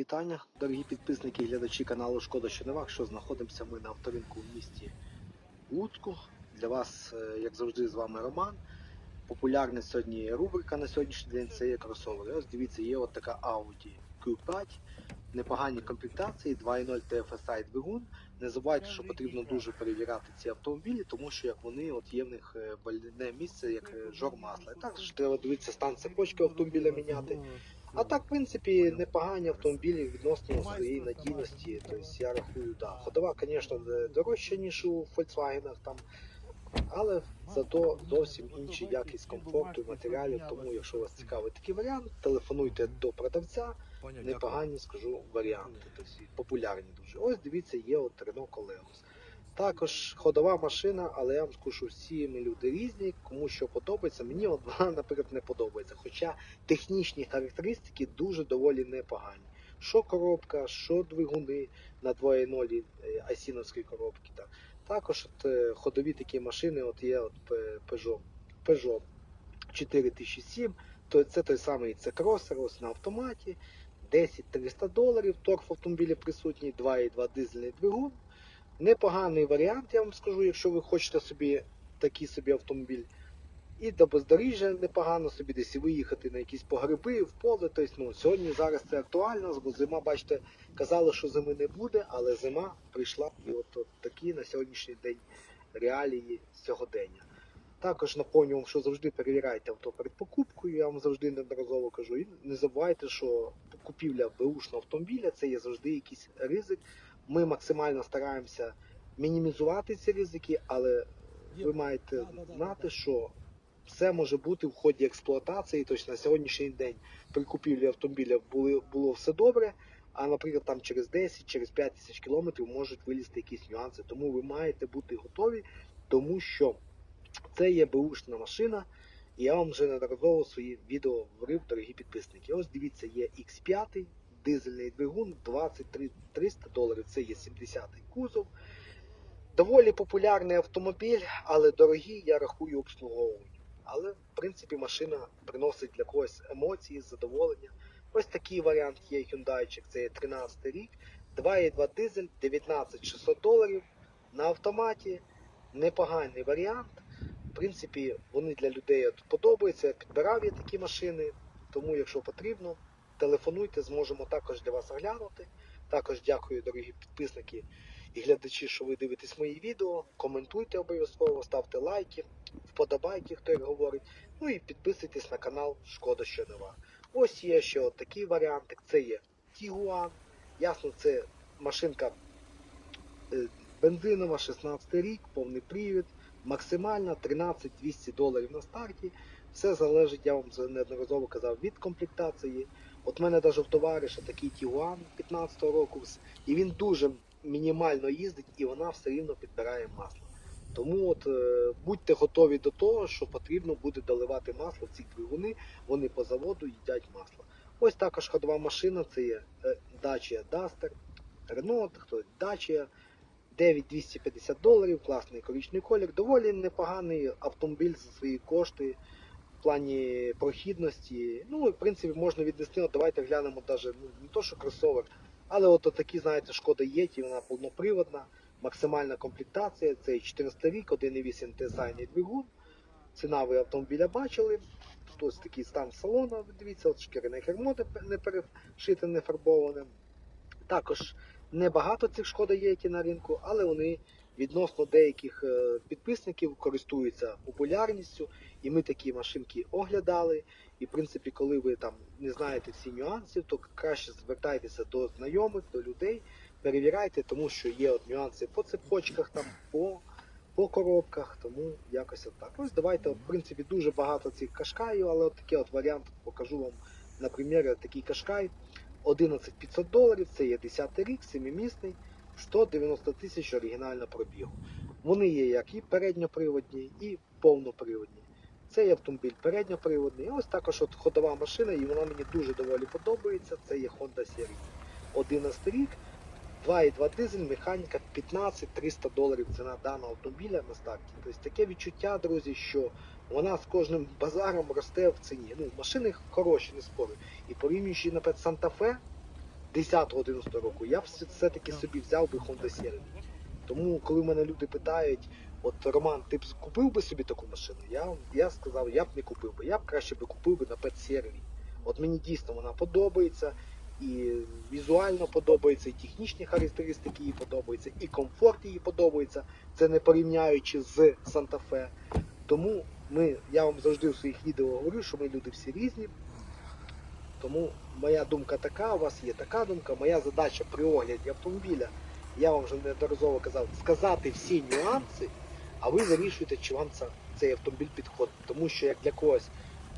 вітання, дорогі підписники і глядачі каналу Шкода що не вах, що знаходимося ми на авторинку в місті Луцьку. Для вас, е, як завжди, з вами Роман. Популярна сьогодні рубрика на сьогоднішній день це є кросовери. Ось дивіться, є от така Audi Q5, непогані комплектації, 2.0 TFSI двигун. Не забувайте, що потрібно дуже перевіряти ці автомобілі, тому що як вони от є в них е, больне місце, як е, жор масла. І також треба дивитися стан цепочки автомобіля міняти. А так, в принципі, непогані автомобілі відносно своєї надійності. Тобто я рахую, да. Ходова, звісно, дорожча, ніж у Volkswagen там, але зато зовсім інший якість комфорту і матеріалів. Тому, якщо вас цікавий такий варіант, телефонуйте до продавця. Непогані, скажу, варіанти. Тобто популярні дуже. Ось дивіться, є от Renault Coleos. Також ходова машина, але я вам скажу, всі ми люди різні, кому що подобається. Мені вона, наприклад, не подобається. Хоча технічні характеристики дуже доволі непогані. Що коробка, що двигуни на 2.0 е, асіновської коробки. Так. Також от, е, ходові такі машини, от є от Peugeot, Peugeot 4007, то це той самий це кросер ось на автоматі. 10-300 доларів, торг в автомобілі присутній, 2.2 дизельний двигун. Непоганий варіант, я вам скажу, якщо ви хочете собі такий собі автомобіль. І до бездоріжжя непогано собі десь виїхати на якісь погреби, в поле. Тобто, ну, сьогодні зараз це актуально, бо зима, бачите, казали, що зими не буде, але зима прийшла і от, от такі на сьогоднішній день реалії сьогодення. Також напомню вам, що завжди перевіряйте авто перед покупкою, я вам завжди неодноразово кажу. І не забувайте, що купівля беушного автомобіля це є завжди якийсь ризик. Ми максимально стараємося мінімізувати ці ризики, але ви маєте знати, що все може бути в ході експлуатації. Тобто на сьогоднішній день при купівлі автомобіля були, було все добре. А, наприклад, там через 10, через 5 тисяч кілометрів можуть вилізти якісь нюанси. Тому ви маєте бути готові, тому що це є беушна машина. І я вам вже неодноразово свої відео говорив, дорогі підписники. Ось дивіться, є X5, дизельний двигун, 23 300 доларів. Це є 70-й кузов. Доволі популярний автомобіль, але дорогий, я рахую обслуговування. Але, в принципі, машина приносить для когось емоції, задоволення. Ось такий варіант є Hyundai, це є 13 рік, 2,2 дизель, 19 600 доларів на автоматі. Непоганий варіант. Принципі, вони для людей подобаються. Я підбирав я такі машини, тому, якщо потрібно, телефонуйте, зможемо також для вас оглянути. Також дякую, дорогі підписники і глядачі, що ви дивитесь мої відео. Коментуйте обов'язково, ставте лайки, вподобайки, хто як говорить. Ну і підписуйтесь на канал Шкода що нова. Ось є ще от такий варіантик. Це є Tiguan. Ясно, це машинка е, бензинова, 16 рік, повний привід, максимальна 13 200 доларів на старті. Все залежить, я вам неодноразово казав, від комплектації. От мене навіть в товариша такий Tiguan 15 року, і він дуже мінімально їздить, і вона все рівно підбирає масло. Тому от е, будьте готові до того, що потрібно буде доливати масло в ці двигуни, вони по заводу їдять масло. Ось також ходова машина, це є е, Dacia Duster, Renault, хто Dacia, 9250 доларів, класний коричний колір, доволі непоганий автомобіль за свої кошти в плані прохідності. Ну, в принципі, можна віднести, от давайте глянемо навіть ну, не то, що кросовер, але от такі, знаєте, шкода Єті, вона повноприводна, максимальна комплектація, це 14 рік, 1,8 TSI двигун. Ціна ви автомобіля бачили. Тут такий стан салону, дивіться, от шкіряне кермо не перешите, не фарбоване. Також небагато цих шкода Єті на ринку, але вони відносно деяких е, підписників користуються популярністю. І ми такі машинки оглядали. І, в принципі, коли ви там не знаєте всі нюанси, то краще звертайтеся до знайомих, до людей, перевіряйте, тому що є от нюанси по цепочках, там, по, по коробках, тому якось отак. Ось давайте, в принципі, дуже багато цих кашкаїв, але от такий от варіант покажу вам на примірі такий кашкай. 11 500 доларів, це є 10 рік, 7-місний, 190 тисяч оригінального пробігу. Вони є як і передньоприводні, і повноприводні. Цей автомобіль передньоприводний. Ось також от ходова машина, і вона мені дуже доволі подобається. Це є Honda Series. 11 рік, 2,2 дизель, механіка 15-300 доларів ціна даного автомобіля на старті. Тобто таке відчуття, друзі, що вона з кожним базаром росте в ціні. Ну, машини хороші, не спорю. І порівнюючи, наприклад, Санта-Фе, 10-11 року, я все-таки собі взяв би Honda CR-V. Тому, коли мене люди питають, от Роман, ти б купив би собі таку машину? Я, я сказав, я б не купив би. Я б краще би купив би на CR-V. От мені дійсно вона подобається, і візуально подобається, і технічні характеристики їй подобаються, і комфорт їй подобається. Це не порівняючи з Санта-Фе. Тому ми, я вам завжди у своїх відео говорю, що ми люди всі різні. Тому моя думка така, у вас є така думка. Моя задача при огляді автомобіля, я вам вже неодноразово казав, сказати всі нюанси, а ви вирішуєте, чи вам це, цей автомобіль підходить. Тому що як для когось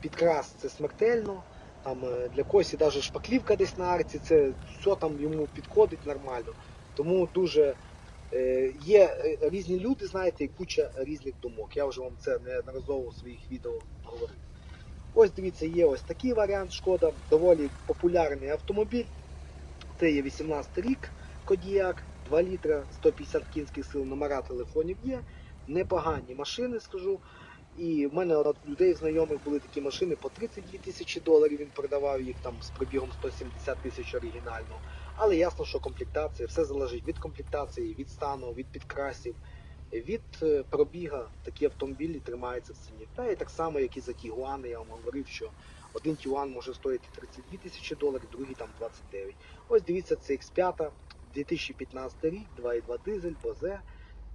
підкрас це смертельно, там е, для когось і навіть шпаклівка десь на арці, це все там йому підходить нормально. Тому дуже е, є е, різні люди, знаєте, і куча різних думок. Я вже вам це неодноразово у своїх відео говорив. Ось дивіться, є ось такий варіант Шкода, доволі популярний автомобіль. Це є 18 рік Кодіак, 2 літра, 150 кінських сил, номера телефонів є. Непогані машини, скажу. І в мене от людей знайомих були такі машини по 32 тисячі доларів. Він продавав їх там з пробігом 170 тисяч оригінально. Але ясно, що комплектація, все залежить від комплектації, від стану, від підкрасів, від е, пробіга. Такі автомобілі тримаються в ціні. Та і так само, як і за Тігуани, я вам говорив, що один Тігуан може стоїти 32 тисячі доларів, другий там 29. Ось дивіться, це X5, 2015 рік, 2,2 дизель, Бозе.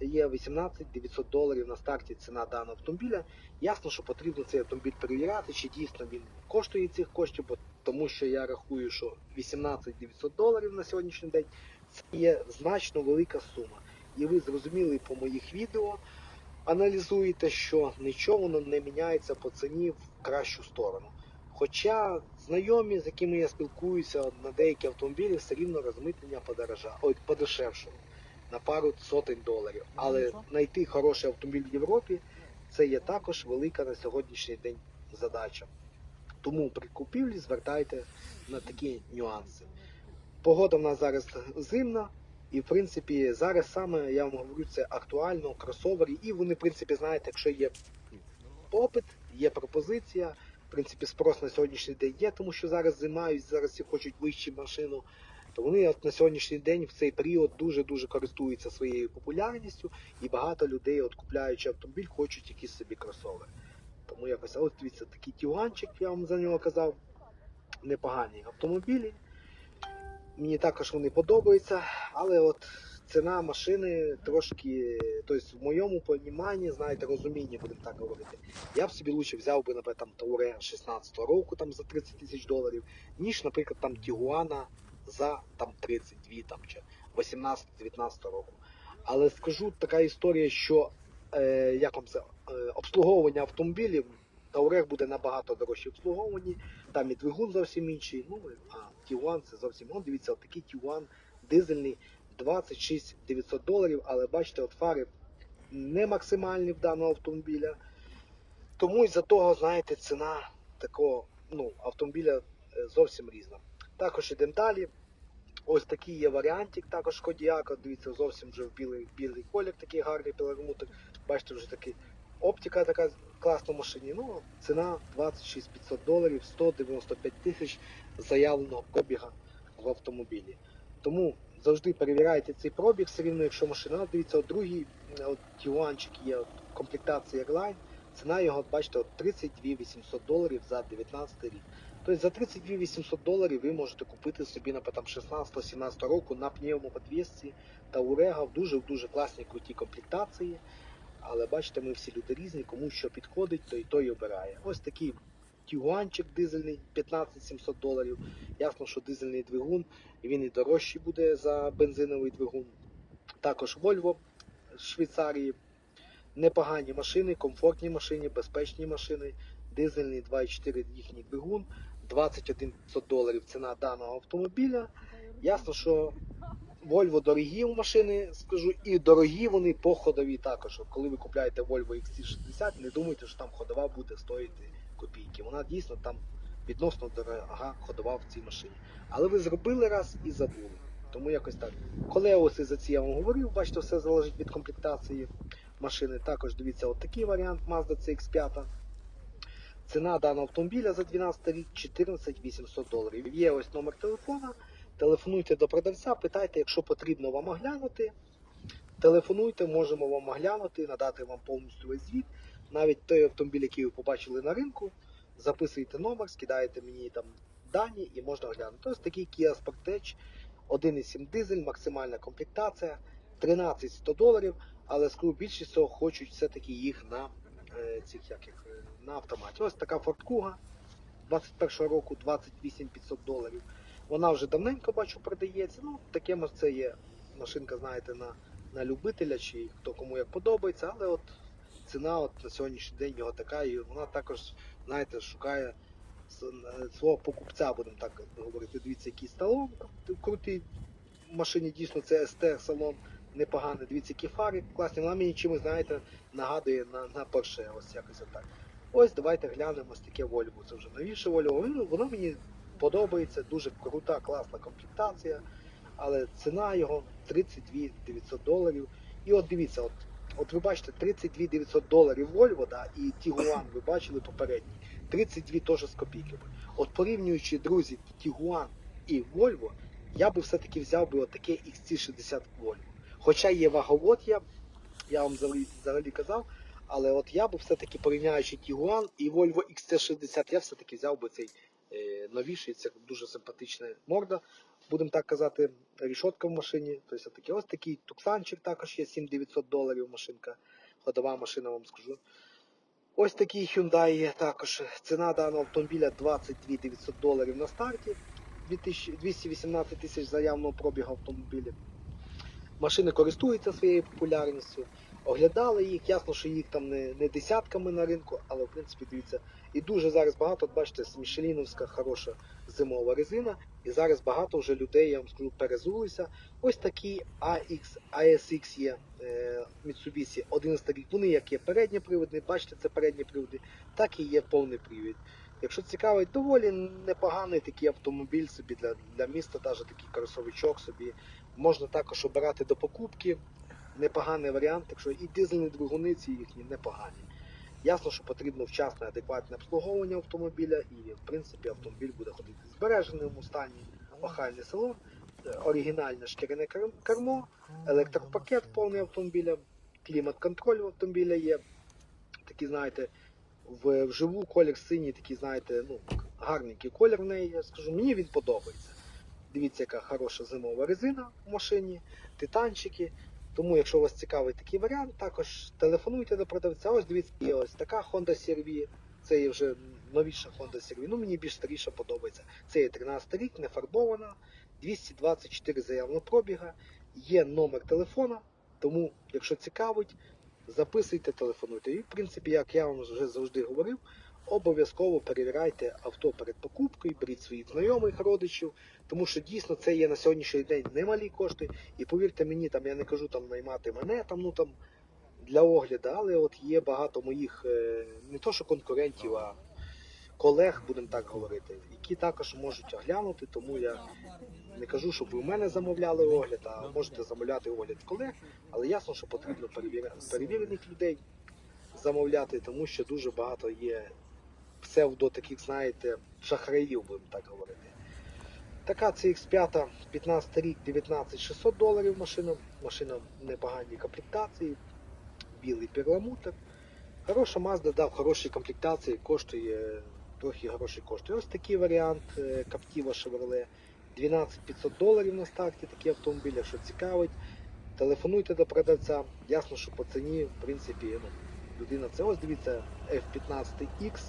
Є 18 900 доларів на старті ціна даного автомобіля. Ясно, що потрібно цей автомобіль перевіряти, чи дійсно він коштує цих коштів, бо тому що я рахую, що 18 900 доларів на сьогоднішній день це є значно велика сума. І ви зрозуміли по моїх відео, аналізуєте, що нічого воно не міняється по ціні в кращу сторону. Хоча знайомі, з якими я спілкуюся на деякі автомобілі, все рівно розмитнення подорожа, ой, подешевшало на пару сотень доларів. Але знайти хороший автомобіль в Європі це є також велика на сьогоднішній день задача. Тому при купівлі звертайте на такі нюанси. Погода в нас зараз зимна, і в принципі зараз саме я вам говорю, це актуально, кросовери, і вони, в принципі, знаєте, якщо є попит, є пропозиція. В принципі, спрос на сьогоднішній день є, тому що зараз зима і зараз всі хочуть вищу машину. То вони от на сьогоднішній день в цей період дуже-дуже користуються своєю популярністю, і багато людей, от купляючи автомобіль, хочуть якісь собі кросовери. Тому якось, а от дивіться, такий тюганчик, я вам за нього казав, непогані автомобілі. Мені також вони подобаються, але от ціна машини трошки, тобто в моєму поніманні, знаєте, розумінні, будемо так говорити. Я б собі лучше взяв би, наприклад, там Тауре 16 року там за 30 тисяч доларів, ніж, наприклад, там Тігуана за там 32 там, чи 18-19 року. Але скажу така історія, що е, як вам це, е, обслуговування автомобілів Таурех буде набагато дорожче обслуговувані, там і двигун зовсім інший. Ну, а Тігуан це зовсім. Ну, дивіться, такий Тігуан дизельний 26 900 доларів, але бачите, от фари не максимальні в даного автомобіля. Тому із-за того, знаєте, ціна такого ну, автомобіля е, зовсім різна. Також ідемо далі. Ось такий є варіантик, також Кодіака. Дивіться, зовсім вже в білий, білий колір, такий гарний перламутр. Бачите, вже такий оптика така класна в машині. Ну, ціна 26 500 доларів, 195 тисяч заявленого пробіга в автомобілі. Тому завжди перевіряйте цей пробіг, все рівно, якщо машина, дивіться, от другий от, Тігуанчик є от, комплектація Airline. Ціна його, бачите, от 32 800 доларів за 19 рік. Тобто за 32 800 доларів ви можете купити собі на 16-17 року на пневмоподвісці та Урега в дуже-дуже класній крутій комплектації. Але бачите, ми всі люди різні, кому що підходить, то той і обирає. Ось такий тюганчик дизельний 15 700 доларів. Ясно, що дизельний двигун, він і дорожчий буде за бензиновий двигун. Також Volvo з Швейцарії. Непогані машини, комфортні машини, безпечні машини, дизельний 2,4 їхній двигун, 21 500 доларів ціна даного автомобіля. Ясно, що Volvo дорогі в машини, скажу, і дорогі вони по ходовій також. Коли ви купляєте Volvo XC60, не думайте, що там ходова буде стоїти копійки. Вона дійсно там відносно дорога ходова в цій машині. Але ви зробили раз і забули. Тому якось так. Колеоси за ці я вам говорив, бачите, все залежить від комплектації машини. Також дивіться, от такий варіант Mazda CX5. Ціна даного автомобіля за 12 рік 14 800 доларів. Є ось номер телефона. Телефонуйте до продавця, питайте, якщо потрібно вам оглянути. Телефонуйте, можемо вам оглянути, надати вам повністю весь звіт. Навіть той автомобіль, який ви побачили на ринку, записуєте номер, скидаєте мені там дані і можна оглянути. Ось такий Kia Sportage 1,7 дизель, максимальна комплектація, 13 100 доларів, але скажу, більшість цього хочуть все-таки їх на е, цих як їх, е, на автоматі. Ось така Ford Kuga 21 року 28 500 доларів. Вона вже давненько бачу продається. Ну, таке це є машинка, знаєте, на, на любителя чи хто кому як подобається, але от ціна от на сьогоднішній день його така, і вона також, знаєте, шукає е, свого покупця, будемо так говорити. Дивіться, який салон крутий. В машині дійсно це СТ салон непоганий. Дивіться, які фари класні. Вона мені чимось, знаєте, нагадує на, на Porsche, ось якось отак. Ось давайте глянемо ось таке Volvo. Це вже новіше Volvo. Воно, мені подобається, дуже крута, класна комплектація, але ціна його 32 900 доларів. І от дивіться, от, от ви бачите, 32 900 доларів Volvo, да, і Tiguan, ви бачили попередній, 32 теж з копійками. От порівнюючи, друзі, Tiguan і Volvo, я би все-таки взяв би отаке XC60 Volvo. Хоча є ваговод, я, я вам взагалі казав, але от я би все-таки порівняючи Tiguan і Volvo XC60, я все-таки взяв би цей е, новіший, це дуже симпатична морда, будемо так казати, рішотка в машині. Тобто такі, ось такий туксанчик також є, 7900 доларів машинка, ходова машина, вам скажу. Ось такий Hyundai є також. Ціна даного автомобіля 22 900 доларів на старті, 218 тисяч заявного пробігу автомобіля. Машини користуються своєю популярністю, оглядали їх, ясно, що їх там не, не десятками на ринку, але в принципі дивіться. І дуже зараз багато, бачите, Мішеліновська хороша зимова резина. І зараз багато вже людей, я вам скажу, перезулися. Ось такі AX, ASX є е, Mitsubishi 11 рік. Вони як є передні приводи, бачите, це передні приводи, так і є повний привід. Якщо цікавить, доволі непоганий такий автомобіль собі для, для міста, навіть такий кросовичок собі. Можна також обирати до покупки. Непоганий варіант, якщо і дизельні двигуни ці їхні непогані. Ясно, що потрібно вчасне адекватне обслуговування автомобіля, і в принципі автомобіль буде ходити в збереженому стані, охайний салон, е, оригінальне шкіряне кер- кермо, електропакет повний автомобіля, клімат-контроль автомобіля є. Такі, знаєте, вживу колір синій, такий, знаєте, ну, гарненький колір в неї, я скажу, мені він подобається. Дивіться, яка хороша зимова резина в машині, титанчики. Тому, якщо вас цікавий такий варіант, також телефонуйте до продавця. Ось дивіться, є ось така Honda CR-V. Це є вже новіша Honda CR-V. Ну мені більш старіша подобається. Це є 13 рік, не фарбована, 224 заявного пробіга, є номер телефона. Тому, якщо цікавить, записуйте, телефонуйте. І в принципі, як я вам вже завжди говорив, обов'язково перевіряйте авто перед покупкою, беріть своїх знайомих, родичів, тому що дійсно це є на сьогоднішній день немалі кошти. І повірте мені, там я не кажу там наймати мене там, ну там для огляду, але от є багато моїх е, не то що конкурентів, а колег, будемо так говорити, які також можуть оглянути, тому я не кажу, щоб ви у мене замовляли огляд, а можете замовляти огляд колег, але ясно, що потрібно перевір- перевірених людей замовляти, тому що дуже багато є псевдо таких, знаєте, шахраїв, будемо так говорити. Така CX5, 15 рік, 19 600 доларів машина. Машина в непоганій комплектації, білий перламутр. Хороша Mazda, да, в хорошій комплектації, коштує трохи грошей коштує. Ось такий варіант е, Captiva Chevrolet. 12 500 доларів на старті такий автомобіль, якщо цікавить. Телефонуйте до продавця. Ясно, що по ціні, в принципі, ну, людина це ось дивіться F15X.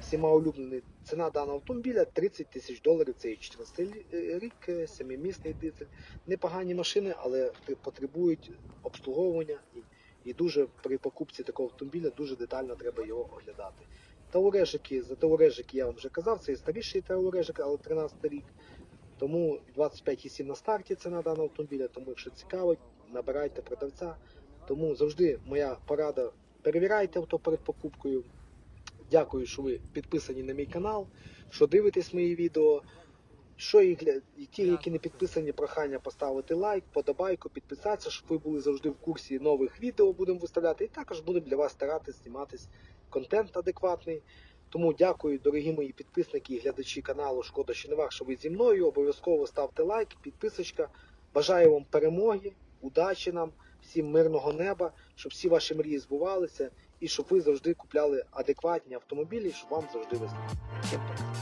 Всіма улюблений. Ціна даного автомобіля 30 тисяч доларів. Це і 14 рік, 7-місний дизель. Непогані машини, але потребують обслуговування і, і дуже при покупці такого автомобіля дуже детально треба його оглядати. Таурежики, за таурежики я вам вже казав, це і старіший таурежик, але 13 рік. Тому 25,7 на старті ціна даного автомобіля, тому якщо цікавить, набирайте продавця. Тому завжди моя порада, перевіряйте авто перед покупкою. Дякую, що ви підписані на мій канал, що дивитесь мої відео. Що і ті, які не підписані, прохання поставити лайк, подобайку, підписатися, щоб ви були завжди в курсі нових відео будемо виставляти. І також будемо для вас старатися зніматись контент адекватний. Тому дякую, дорогі мої підписники і глядачі каналу Шкода, що не вах, що ви зі мною. Обов'язково ставте лайк, підписочка. Бажаю вам перемоги, удачі нам, всім мирного неба, щоб всі ваші мрії збувалися і щоб ви завжди купляли адекватні автомобілі, щоб вам завжди вистачало. Всім пока!